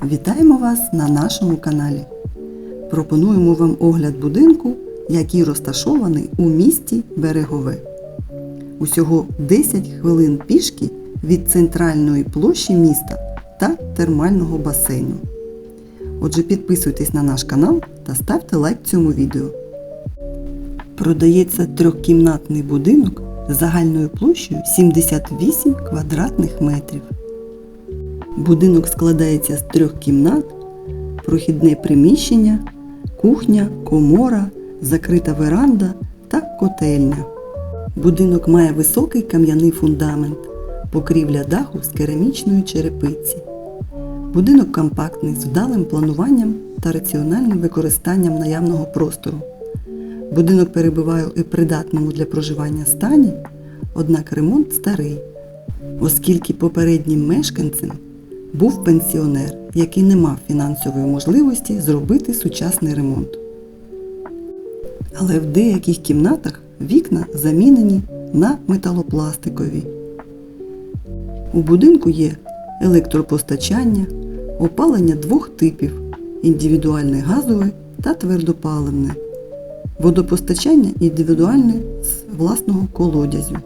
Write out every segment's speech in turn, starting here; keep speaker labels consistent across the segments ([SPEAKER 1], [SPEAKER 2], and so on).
[SPEAKER 1] Вітаємо вас на нашому каналі. Пропонуємо вам огляд будинку, який розташований у місті Берегове. Усього 10 хвилин пішки від центральної площі міста та термального басейну. Отже, підписуйтесь на наш канал та ставте лайк цьому відео. Продається трьохкімнатний будинок загальною площею 78 квадратних метрів. Будинок складається з трьох кімнат, прохідне приміщення, кухня, комора, закрита веранда та котельня. Будинок має високий кам'яний фундамент, покрівля даху з керамічної черепиці. Будинок компактний з вдалим плануванням та раціональним використанням наявного простору. Будинок перебуває у придатному для проживання стані, однак ремонт старий, оскільки попереднім мешканцем був пенсіонер, який не мав фінансової можливості зробити сучасний ремонт. Але в деяких кімнатах вікна замінені на металопластикові. У будинку є електропостачання, опалення двох типів індивідуальне газове та твердопаливне, водопостачання індивідуальне з власного колодязю.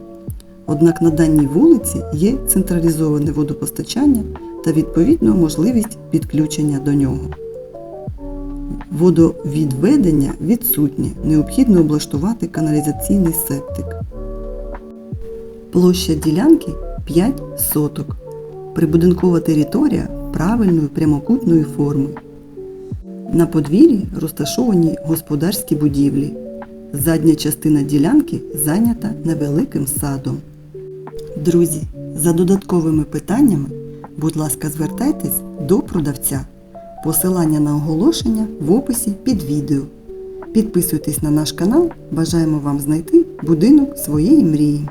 [SPEAKER 1] Однак на даній вулиці є централізоване водопостачання та відповідно можливість підключення до нього. Водовідведення відсутнє, необхідно облаштувати каналізаційний септик. Площа ділянки 5 соток. Прибудинкова територія правильної прямокутної форми. На подвір'ї розташовані господарські будівлі. Задня частина ділянки зайнята невеликим садом. Друзі, за додатковими питаннями, будь ласка, звертайтесь до продавця. Посилання на оголошення в описі під відео. Підписуйтесь на наш канал. Бажаємо вам знайти будинок своєї мрії.